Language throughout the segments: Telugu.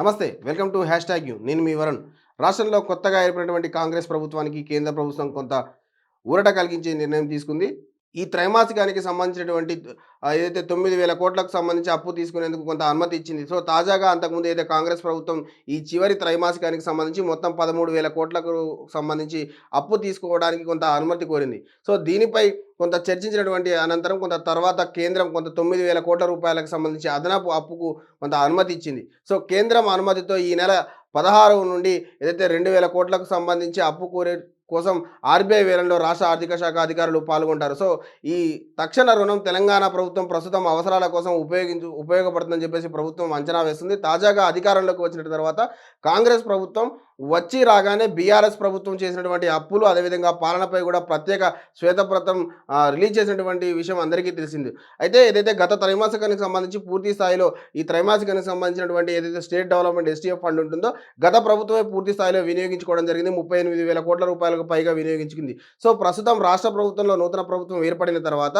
నమస్తే welcome to hashtag U నేను మీ వరుణ్. రాష్ట్రంలో కొత్తగా ఏర్పడినటువంటి కాంగ్రెస్ ప్రభుత్వానికి కేంద్ర ప్రభుత్వం కొంత ఊరట కలిగించే నిర్ణయం తీసుకుంది. ఈ త్రైమాసికానికి సంబంధించినటువంటి ఏదైతే తొమ్మిది వేల కోట్లకు సంబంధించి అప్పు తీసుకునేందుకు కొంత అనుమతి ఇచ్చింది. సో తాజాగా అంతకుముందు ఏదైతే కాంగ్రెస్ ప్రభుత్వం ఈ చివరి త్రైమాసికానికి సంబంధించి మొత్తం పదమూడు వేల కోట్లకు సంబంధించి అప్పు తీసుకోవడానికి కొంత అనుమతి కోరింది. సో దీనిపై కొంత చర్చించినటువంటి అనంతరం కొంత తర్వాత కేంద్రం కొంత తొమ్మిది వేల కోట్ల రూపాయలకు సంబంధించి అదనపు అప్పుకు కొంత అనుమతి ఇచ్చింది. సో కేంద్రం అనుమతితో ఈ నెల పదహారు నుండి ఏదైతే రెండు వేల కోట్లకు సంబంధించి అప్పు కోరే కోసం ఆర్బీఐ వేలంలో రాష్ట్ర ఆర్థిక శాఖ అధికారులు పాల్గొంటారు. సో ఈ తక్షణ రుణం తెలంగాణ ప్రభుత్వం ప్రస్తుతం అవసరాల కోసం ఉపయోగించు ఉపయోగపడుతుందని చెప్పేసి ప్రభుత్వం అంచనా వేస్తుంది. తాజాగా అధికారంలోకి వచ్చిన తర్వాత కాంగ్రెస్ ప్రభుత్వం వచ్చి రాగానే బీఆర్ఎస్ ప్రభుత్వం చేసినటువంటి అప్పులు అదేవిధంగా పాలనపై కూడా ప్రత్యేక శ్వేతపత్రం రిలీజ్ చేసినటువంటి విషయం అందరికీ తెలిసింది. అయితే ఏదైతే గత త్రైమాసికానికి సంబంధించి పూర్తి స్థాయిలో ఈ త్రైమాసికానికి సంబంధించినటువంటి ఏదైతే స్టేట్ డెవలప్మెంట్ ఎస్టీఎఫ్ ఫండ్ ఉంటుందో గత ప్రభుత్వమే పూర్తి స్థాయిలో వినియోగించుకోవడం జరిగింది. ముప్పై ఎనిమిది వేల కోట్ల కోట్లకు పైగా వినియోగించుకుంది. సో ప్రస్తుతం రాష్ట్ర ప్రభుత్వంలో నూతన ప్రభుత్వం ఏర్పడిన తర్వాత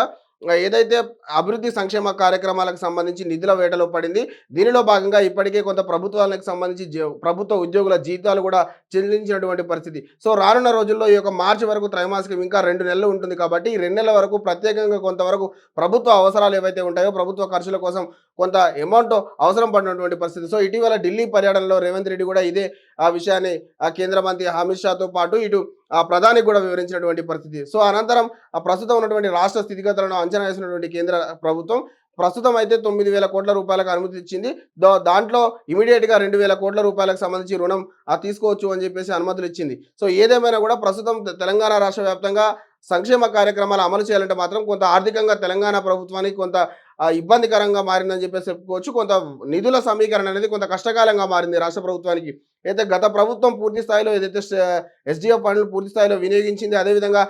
ఏదైతే అభివృద్ధి సంక్షేమ కార్యక్రమాలకు సంబంధించి నిధుల వేటలో పడింది దీనిలో భాగంగా ఇప్పటికే కొంత ప్రభుత్వాలకు సంబంధించి ప్రభుత్వ ఉద్యోగుల జీతాలు కూడా చెల్లించినటువంటి పరిస్థితి. సో రానున్న రోజుల్లో ఈ యొక్క మార్చి వరకు త్రైమాసికం ఇంకా రెండు నెలలు ఉంటుంది కాబట్టి ఈ రెండు నెలల వరకు ప్రత్యేకంగా కొంతవరకు ప్రభుత్వ అవసరాలు ఏవైతే ఉంటాయో ప్రభుత్వ ఖర్చుల కోసం కొంత అమౌంట్ అవసరం పడినటువంటి పరిస్థితి. సో ఇటీవల ఢిల్లీ పర్యటనలో రేవంత్ రెడ్డి కూడా ఇదే ఆ విషయాన్ని ఆ కేంద్ర మంత్రి అమిత్ షాతో పాటు ఇటు ఆ ప్రధానికి కూడా వివరించినటువంటి పరిస్థితి. సో అనంతరం ఆ ప్రస్తుతం ఉన్నటువంటి రాష్ట్ర స్థితిగతులను అంచనా వేసినటువంటి కేంద్ర ప్రభుత్వం ప్రస్తుతం అయితే తొమ్మిది వేల కోట్ల రూపాయలకు అనుమతి ఇచ్చింది. దా దాంట్లో ఇమీడియట్గా రెండు వేల కోట్ల రూపాయలకు సంబంధించి రుణం తీసుకోవచ్చు అని చెప్పేసి అనుమతులు ఇచ్చింది. సో ఏదేమైనా కూడా ప్రస్తుతం తెలంగాణ రాష్ట్ర వ్యాప్తంగా సంక్షేమ కార్యక్రమాలు అమలు చేయాలంటే మాత్రం కొంత ఆర్థికంగా తెలంగాణ ప్రభుత్వానికి కొంత ఇబ్బందికరంగా మారిందని చెప్పేసి చెప్పుకోవచ్చు. కొంత నిధుల సమీకరణ అనేది కొంత కష్టకాలంగా మారింది రాష్ట్ర ప్రభుత్వానికి. అయితే గత ప్రభుత్వం పూర్తి స్థాయిలో ఏదైతే ఎస్డిఎఫ్ ఫండ్లు పూర్తి స్థాయిలో వినియోగించింది అదేవిధంగా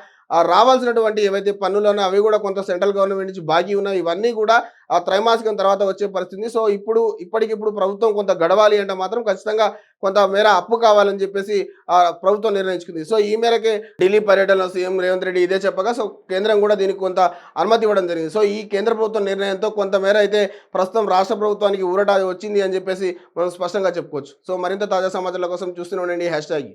రావాల్సినటువంటి ఏవైతే పన్నులను అవి కూడా కొంత సెంట్రల్ గవర్నమెంట్ నుంచి బాకీ ఉన్నాయి. ఇవన్నీ కూడా ఆ త్రైమాసికం తర్వాత వచ్చే పరిస్థితి. సో ఇప్పుడు ఇప్పటికిప్పుడు ప్రభుత్వం కొంత గడవాలి అంటే మాత్రం ఖచ్చితంగా కొంత మేర అప్పు కావాలని చెప్పేసి ఆ ప్రభుత్వం నిర్ణయించుకుంది. సో ఈ మేరకే ఢిల్లీ పర్యటనలో సీఎం రేవంత్ రెడ్డి ఇదే చెప్పగా సో కేంద్రం కూడా దీనికి కొంత అనుమతి ఇవ్వడం జరిగింది. సో ఈ కేంద్ర ప్రభుత్వం నిర్ణయంతో కొంత మేర అయితే ప్రస్తుతం రాష్ట్ర ప్రభుత్వానికి ఊరట వచ్చింది అని చెప్పేసి మనం స్పష్టంగా చెప్పుకోవచ్చు. సో మరింత తాజా సమాచారాల కోసం చూస్తూనే ఉండండి. Hash tag